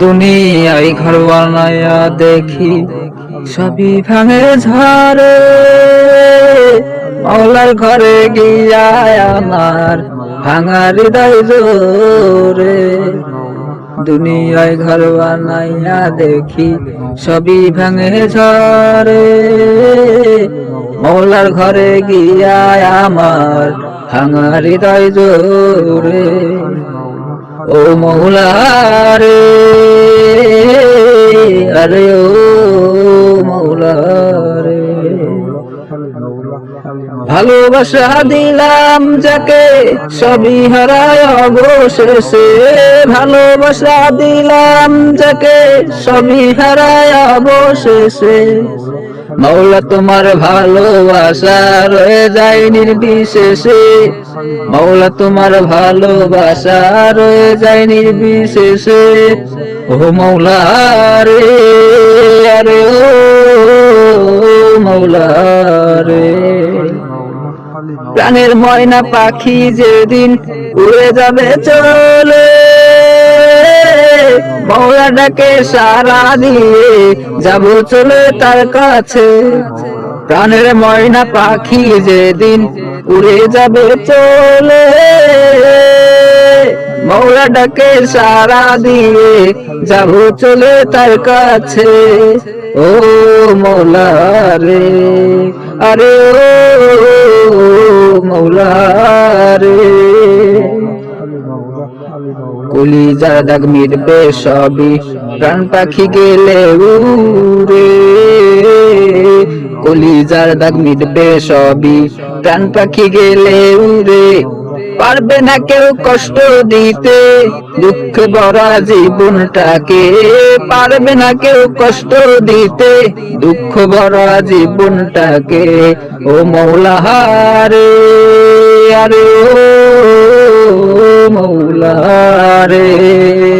দুনিয়ায় ঘর বানায়া দেখি সবই ভাঙে ঝরে মাওলার ঘরে গিয়া আমার ভাঙা হৃদয় জোরে। দুনিয়ায় ঘর বানাইয়া দেখি সবই ভাঙে ঝরে মৌলার ঘরে গিয়া আমার ভাঙা হৃদয় জোরে। ও মৌলা রে আরে ও মৌলা ভালোবাসা দিলাম যাকে, সবই হারায় অবশেষে। ভালোবাসা দিলাম যাকে, সবই হারায় অবশেষে। মৌলা তোমার ভালোবাসা রয়ে যায় নির্বিশেষে। মৌলা তোমার ভালোবাসা রয়ে যায় নির্বিশেষে। ও মৌলা রে, আরে ও মৌলা রে। প্রাণের ময়না পাখি যেদিন উড়ে যাবে চলে। মৌলাটাকে সারা দিয়ে যাব চলে তার কাছে। প্রাণের ময়না পাখি যেদিন উড়ে যাবে চলে। মৌলাটাকে সারা দিয়ে যাব চলে তার কাছে। ও মৌলা রে, আরে ও মৌলা রে। কলিজা দাগ মিটবে সবই, প্রাণ পাখি গেলে উড়ে। কলিজার দাগ মিটবে সবই, প্রাণ পাখি গেলে উড়ে। পারবে না কেউ কষ্ট দিতে, দুঃখ ভরা জীবনটাকে। পারবে না কেউ কষ্ট দিতে, দুঃখ ভরা জীবনটাকে। ও মৌলা হারে, আরে ও রে